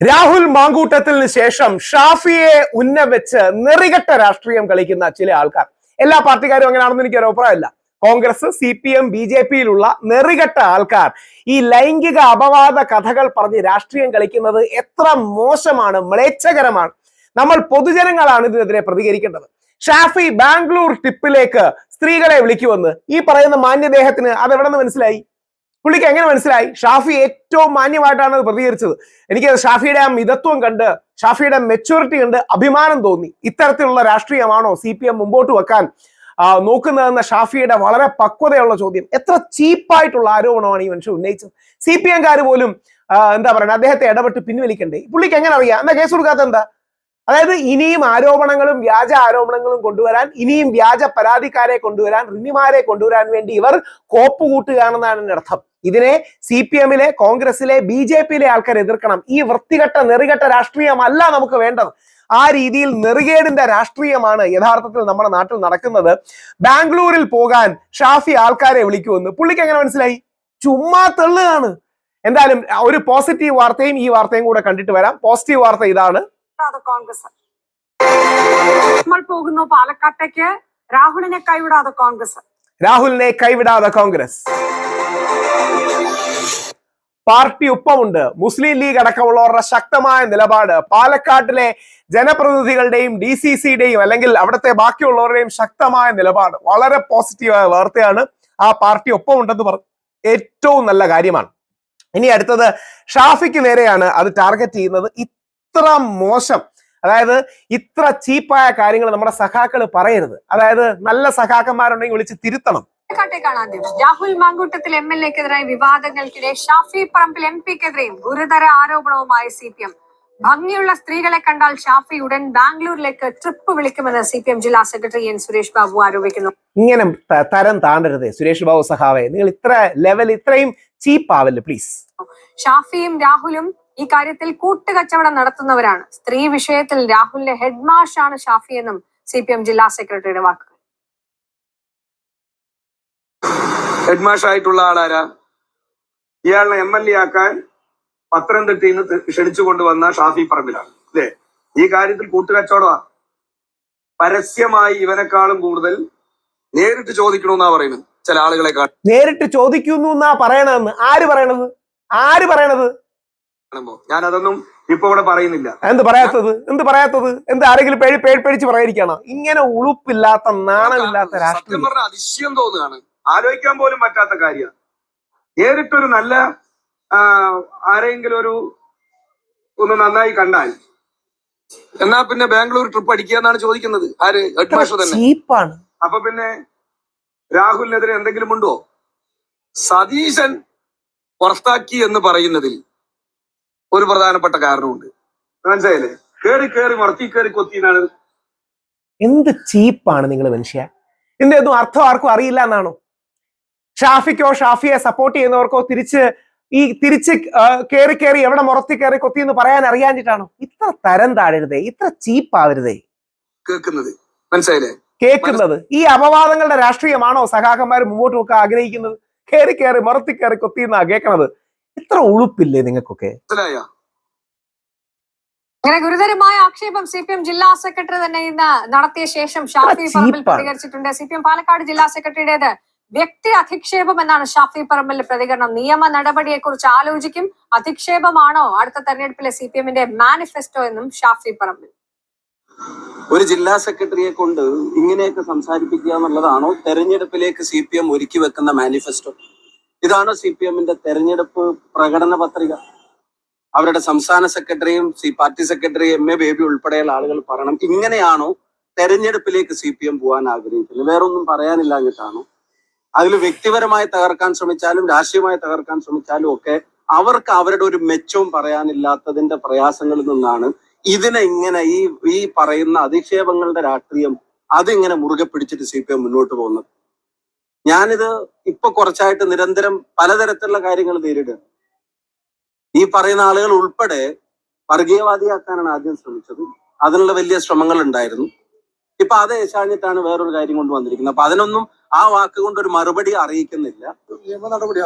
രാഹുൽ മാങ്കൂട്ടത്തിന് ശേഷം ഷാഫിയെ ഉന്നവെച്ച് നെറികെട്ട രാഷ്ട്രീയം കളിക്കുന്ന ചില ആൾക്കാർ. എല്ലാ പാർട്ടിക്കാരും അങ്ങനെയാണെന്ന് എനിക്ക് ഒരു അഭിപ്രായമില്ല. Congress C P M B J പിയിലുള്ള നെറികെട്ട ആൾക്കാർ ഈ ലൈംഗിക അപവാദ കഥകൾ പറഞ്ഞ് രാഷ്ട്രീയം കളിക്കുന്നത് എത്ര മോശമാണ് മ്ലേച്ഛകരമാണ്. നമ്മൾ പൊതുജനങ്ങളാണ് ഇതിനെതിരെ പ്രതികരിക്കേണ്ടത്. ഷാഫി ബാംഗ്ലൂർ ടിപ്പിലേക്ക് സ്ത്രീകളെ വിളിക്കുമെന്ന് ഈ പറയുന്ന മാന്യദേഹത്തിന് അതെവിടെ നിന്ന് മനസ്സിലായി? പുള്ളിക്ക് എങ്ങനെ മനസ്സിലായി? ഷാഫി ഏറ്റവും മാന്യമായിട്ടാണ് അത് പ്രതികരിച്ചത്. എനിക്ക് ഷാഫിയുടെ ആ മിതത്വം കണ്ട് ഷാഫിയുടെ മെച്ചൂരിറ്റി കണ്ട് അഭിമാനം തോന്നി. ഇത്തരത്തിലുള്ള രാഷ്ട്രീയമാണോ സി പി എം മുമ്പോട്ട് വെക്കാൻ നോക്കുന്നതെന്ന ഷാഫിയുടെ വളരെ പക്വതയുള്ള ചോദ്യം. എത്ര ചീപ്പായിട്ടുള്ള ആരോപണമാണ് ഈ മനുഷ്യൻ ഉന്നയിച്ചത്? സി പി എംകാർ പോലും എന്താ പറയുക അദ്ദേഹത്തെ ഇടപെട്ട് പിൻവലിക്കണ്ടേ? പുള്ളിക്ക് എങ്ങനെ അറിയാം? എന്നാ കേസ് കൊടുക്കാത്ത എന്താ? അതായത് ഇനിയും ആരോപണങ്ങളും വ്യാജ ആരോപണങ്ങളും കൊണ്ടുവരാൻ ഇനിയും വ്യാജ പരാതിക്കാരെ കൊണ്ടുവരാൻ റിനിമാരെ കൊണ്ടുവരാൻ വേണ്ടി ഇവർ കോപ്പ് കൂട്ടുകയാണെന്നാണ് എന്റെ അർത്ഥം. ഇതിനെ സി പി എമ്മിലെ കോൺഗ്രസിലെ ബി ജെ പിയിലെ ആൾക്കാർ എതിർക്കണം. ഈ വൃത്തികെട്ട നെറികെട്ട രാഷ്ട്രീയമല്ല നമുക്ക് വേണ്ടത്. ആ രീതിയിൽ നെറികേടിന്റെ രാഷ്ട്രീയമാണ് യഥാർത്ഥത്തിൽ നമ്മുടെ നാട്ടിൽ നടക്കുന്നത്. ബാംഗ്ലൂരിൽ പോകാൻ ഷാഫി ആൾക്കാരെ വിളിക്കുമെന്ന്. പുള്ളിക്ക് എങ്ങനെ മനസ്സിലായി? ചുമ്മാ തെള്ളുകയാണ്. എന്തായാലും ഒരു പോസിറ്റീവ് വാർത്തയും ഈ വാർത്തയും കൂടെ കണ്ടിട്ട് വരാം. പോസിറ്റീവ് വാർത്ത ഇതാണ്. വിടാതെ കോൺഗ്രസ്. നമ്മൾ പോകുന്നു പാലക്കാട്ടേക്ക്. രാഹുലിനെ കൈവിടാതെ കോൺഗ്രസ്. രാഹുലിനെ കൈവിടാതെ കോൺഗ്രസ്. പാർട്ടി ഒപ്പമുണ്ട്. മുസ്ലിം ലീഗ് അടക്കമുള്ളവരുടെ ശക്തമായ നിലപാട് പാലക്കാട്ടിലെ ജനപ്രതിനിധികളുടെയും ഡി സി സിയുടെയും അല്ലെങ്കിൽ അവിടുത്തെ ബാക്കിയുള്ളവരുടെയും ശക്തമായ നിലപാട് വളരെ പോസിറ്റീവായ വാർത്തയാണ്. ആ പാർട്ടി ഒപ്പമുണ്ടെന്ന് പറഞ്ഞു ഏറ്റവും നല്ല കാര്യമാണ്. ഇനി അടുത്തത് ഷാഫിക്ക് നേരെയാണ് അത് ടാർഗറ്റ് ചെയ്യുന്നത്. ഇത്ര മോശം. അതായത് ഇത്ര ചീപ്പായ കാര്യങ്ങൾ നമ്മുടെ സഖാക്കൾ പറയരുത്. അതായത് നല്ല സഖാക്കന്മാരുണ്ടെങ്കിൽ വിളിച്ച് തിരുത്തണം. രാഹുൽ മാങ്കൂട്ടത്തിൽ എം എൽ എക്കെതിരായ വിവാദങ്ങൾക്കിടെ ഷാഫി പറമ്പിൽ എം പിക്കെതിരെയും ഗുരുതര ആരോപണവുമായി സി പി എം. ഭംഗിയുള്ള സ്ത്രീകളെ കണ്ടാൽ ഷാഫി ഉടൻ ബാംഗ്ലൂരിലേക്ക് ട്രിപ്പ് വിളിക്കുമെന്ന് സി പി എം ജില്ലാ സെക്രട്ടറി എൻ സുരേഷ് ബാബു ആരോപിക്കുന്നു. ഇങ്ങനെ തരം താണ്ടരുത് സുരേഷ് ബാബു സഹാവേ നിങ്ങൾ ഇത്ര ലെവൽ ഇത്രയും ചീപ്പ് ആവല്ലേ പ്ലീസ്. ഷാഫിയും രാഹുലും ഈ കാര്യത്തിൽ കൂട്ടുകച്ചവടം നടത്തുന്നവരാണ്. സ്ത്രീ വിഷയത്തിൽ രാഹുലിന്റെ ഹെഡ്മാഷാണ് ഷാഫി എന്നും സി പി എം ജില്ലാ സെക്രട്ടറിയുടെ വാക്കുകൾ. ഹെഡ്മാഷായിട്ടുള്ള ആളാരാ? ഇയാളെ എം എൽ എ ആക്കാൻ പത്തനംതിട്ടയിൽ നിന്ന് ക്ഷണിച്ചു കൊണ്ടുവന്ന ഷാഫി പറമ്പിലാണ്. അല്ലേ? ഈ കാര്യത്തിൽ കൂട്ടുകച്ചവടമാ. പരസ്യമായി ഇവനെക്കാളും കൂടുതൽ നേരിട്ട് ചോദിക്കണമെന്നാ പറയുന്നത്. ചില ആളുകളെ നേരിട്ട് ചോദിക്കുന്നു എന്നാ പറയണതെന്ന്. ആര് പറയണത്? ആര് പറയണത്? ഞാൻ അതൊന്നും ഇപ്പൊ ഇവിടെ പറയുന്നില്ല. എന്ത് പറയാത്തത്? എന്ത് പറയാത്തത്? എന്ത് ആരെങ്കിലും പേടി പേടി പേടിച്ച് പറയാതിരിക്കണോ ഇങ്ങനെ ഉളുപ്പില്ലാത്ത നാണമില്ലാത്ത സത്യം രാഷ്ട്രീയം. പറഞ്ഞ അതിശയം തോന്നുകയാണ്. ആലോചിക്കാൻ പോലും പറ്റാത്ത കാര്യമാണ്. നേരിട്ടൊരു നല്ല ആരെങ്കിലും ഒരു ഒന്ന് നന്നായി കണ്ടാൽ. എന്നാ പിന്നെ ബാംഗ്ലൂർ ട്രിപ്പ് അടിക്കുക എന്നാണ് ചോദിക്കുന്നത്. ആര്? ഹെഡ്മാസ്റ്റർ തന്നെ. ചീപ്പാണ്. അപ്പൊ പിന്നെ രാഹുലിനെതിരെ എന്തെങ്കിലും ഉണ്ടോ? സതീശൻ പുറത്താക്കി എന്ന് പറയുന്നതിൽ ഒരു പ്രധാനപ്പെട്ട കാരണമുണ്ട്. മനസ്സിലായില്ലേ? കേറി കേറി മറത്തി കയറി കൊത്തിനാണ് എന്ത് ചീപ്പാണ് നിങ്ങൾ മനുഷ്യ? ഇതിന്റെ ഒന്നും അർത്ഥം ആർക്കും അറിയില്ല എന്നാണോ? ഷാഫിക്കോ ഷാഫിയെ സപ്പോർട്ട് ചെയ്യുന്നവർക്കോ തിരിച്ച് ഈ തിരിച്ച് കയറി കേറി കേറി എവിടെ മുറത്തി കയറി കൊത്തി എന്ന് പറയാൻ അറിയാഞ്ഞിട്ടാണോ? ഇത്ര തരം താഴരുതേ ഇത്ര ചീപ്പാവരുതേ. കേൾക്കുന്നത്. മനസ്സിലായില്ലേ? കേൾക്കുന്നത്. ഈ അപവാദങ്ങളുടെ രാഷ്ട്രീയമാണോ സഖാക്കന്മാർ മുമ്പോട്ട് നോക്കാൻ ആഗ്രഹിക്കുന്നത്? കയറി കയറി മറത്തി കയറി കൊത്തി എന്നാ കേൾക്കണത്? ഇത്ര ഉളുപ്പില്ലേ നിങ്ങൾക്കൊക്കെ? മനസ്സിലായ? അങ്ങനെ ഗുരുതരമായ ആക്ഷേപം സി പി എം ജില്ലാ സെക്രട്ടറി തന്നെ ഇന്ന് നടത്തിയ ശേഷം ഷാഫി പറമ്പിൽ പ്രതികരിച്ചിട്ടുണ്ട്. സി പി എം പാലക്കാട് ജില്ലാ സെക്രട്ടറിയുടേത് വ്യക്തി അധിക്ഷേപം എന്നാണ് ഷാഫി പറമ്പിൽ പ്രതികരണം. നിയമ നടപടിയെ കുറിച്ച് ആലോചിക്കും. അധിക്ഷേപമാണോ അടുത്ത തെരഞ്ഞെടുപ്പിലെ സി പി എമ്മിന്റെ മാനിഫെസ്റ്റോ എന്നും ഷാഫി പറമ്പിൽ. ഒരു ജില്ലാ സെക്രട്ടറിയെ കൊണ്ട് ഇങ്ങനെയൊക്കെ സംസാരിപ്പിക്കുക എന്നുള്ളതാണോ തെരഞ്ഞെടുപ്പിലേക്ക് സി പി എം ഒരുക്കി വെക്കുന്ന മാനിഫെസ്റ്റോ? ഇതാണോ സി പി എമ്മിന്റെ തെരഞ്ഞെടുപ്പ് പ്രകടന പത്രിക? അവരുടെ സംസ്ഥാന സെക്രട്ടറിയും C party secretary M A Baby ഉൾപ്പെടെയുള്ള ആളുകൾ പറയണം. ഇങ്ങനെയാണോ തെരഞ്ഞെടുപ്പിലേക്ക് സി പി എം പോകാൻ ആഗ്രഹിക്കുന്നത്? വേറൊന്നും പറയാനില്ല എന്നിട്ടാണോ അതിൽ വ്യക്തിപരമായി തകർക്കാൻ ശ്രമിച്ചാലും രാഷ്ട്രീയമായി തകർക്കാൻ ശ്രമിച്ചാലും ഒക്കെ അവർക്ക് അവരുടെ ഒരു മെച്ചവും പറയാനില്ലാത്തതിന്റെ പ്രയാസങ്ങളിൽ നിന്നാണ് ഇതിനെ ഇങ്ങനെ ഈ ഈ പറയുന്ന അധിക്ഷേപങ്ങളുടെ രാഷ്ട്രീയം അതിങ്ങനെ മുറുകെ പിടിച്ചിട്ട് സി പി എം മുന്നോട്ട് പോകുന്നത്. ഞാനിത് ഇപ്പൊ കുറച്ചായിട്ട് നിരന്തരം പലതരത്തിലുള്ള കാര്യങ്ങൾ നേരിടുക ഈ പറയുന്ന ആളുകൾ ഉൾപ്പെടെ വർഗീയവാദിയാക്കാനാണ് ആദ്യം ശ്രമിച്ചത്. അതിനുള്ള വലിയ ശ്രമങ്ങൾ ഉണ്ടായിരുന്നു ഇപ്പൊ അത് ഏശാഞ്ഞിട്ടാണ് വേറൊരു കാര്യം കൊണ്ട് വന്നിരിക്കുന്നത്. അപ്പൊ അതിനൊന്നും ആ വാക്ക് കൊണ്ട് ഒരു മറുപടി അറിയിക്കുന്നില്ല. നിയമ നടപടി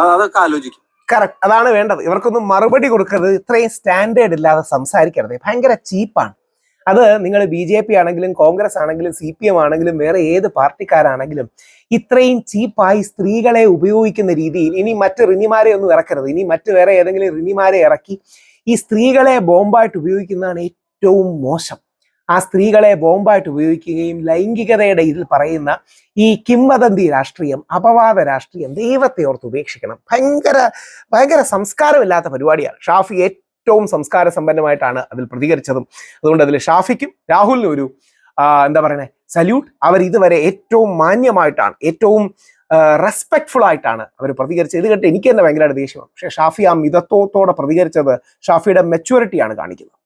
അതൊക്കെ ആലോചിക്കും. കറക്റ്റ് അതാണ് വേണ്ടത്. ഇവർക്കൊന്നും മറുപടി കൊടുക്കരുത്. ഇത്രയും സ്റ്റാൻഡേർഡ് ഇല്ലാതെ സംസാരിക്കരുത്. ഭയങ്കര ചീപ്പാണ്. അത് നിങ്ങൾ ബി ജെ പി ആണെങ്കിലും കോൺഗ്രസ് ആണെങ്കിലും സി പി എം ആണെങ്കിലും വേറെ ഏത് പാർട്ടിക്കാരാണെങ്കിലും ഇത്രയും ചീപ്പായി സ്ത്രീകളെ ഉപയോഗിക്കുന്ന രീതിയിൽ ഇനി മറ്റ് റിനിമാരെ ഒന്നും ഇറക്കരുത്. ഇനി മറ്റ് വേറെ ഏതെങ്കിലും റിനിമാരെ ഇറക്കി ഈ സ്ത്രീകളെ ബോംബായിട്ട് ഉപയോഗിക്കുന്നതാണ് ഏറ്റവും മോശം. ആ സ്ത്രീകളെ ബോംബായിട്ട് ഉപയോഗിക്കുകയും ലൈംഗികതയുടെ ഇതിൽ പറയുന്ന ഈ കിംവദന്തി രാഷ്ട്രീയം അപവാദ രാഷ്ട്രീയം ദൈവത്തെ ഓർത്ത് ഉപേക്ഷിക്കണം. ഭയങ്കര ഭയങ്കര സംസ്കാരമില്ലാത്ത പരിപാടിയാണ്. ഷാഫി ഏറ്റവും സംസ്കാര സമ്പന്നമായിട്ടാണ് അതിൽ പ്രതികരിച്ചതും. അതുകൊണ്ട് അതിൽ ഷാഫിക്കും രാഹുലിനും ഒരു എന്താ പറയുന്നത് സല്യൂട്ട്. അവർ ഇതുവരെ ഏറ്റവും മാന്യമായിട്ടാണ് ഏറ്റവും റെസ്പെക്ട്ഫുൾ ആയിട്ടാണ് അവർ പ്രതികരിച്ചത്. ഇത് കേട്ട് എനിക്ക് തന്നെ ഭയങ്കരമായിട്ട് ദേഷ്യമാണ്. പക്ഷേ ഷാഫി ആ മിതത്വത്തോടെ പ്രതികരിച്ചത് ഷാഫിയുടെ മെച്യൂരിറ്റിയാണ് കാണിക്കുന്നത്.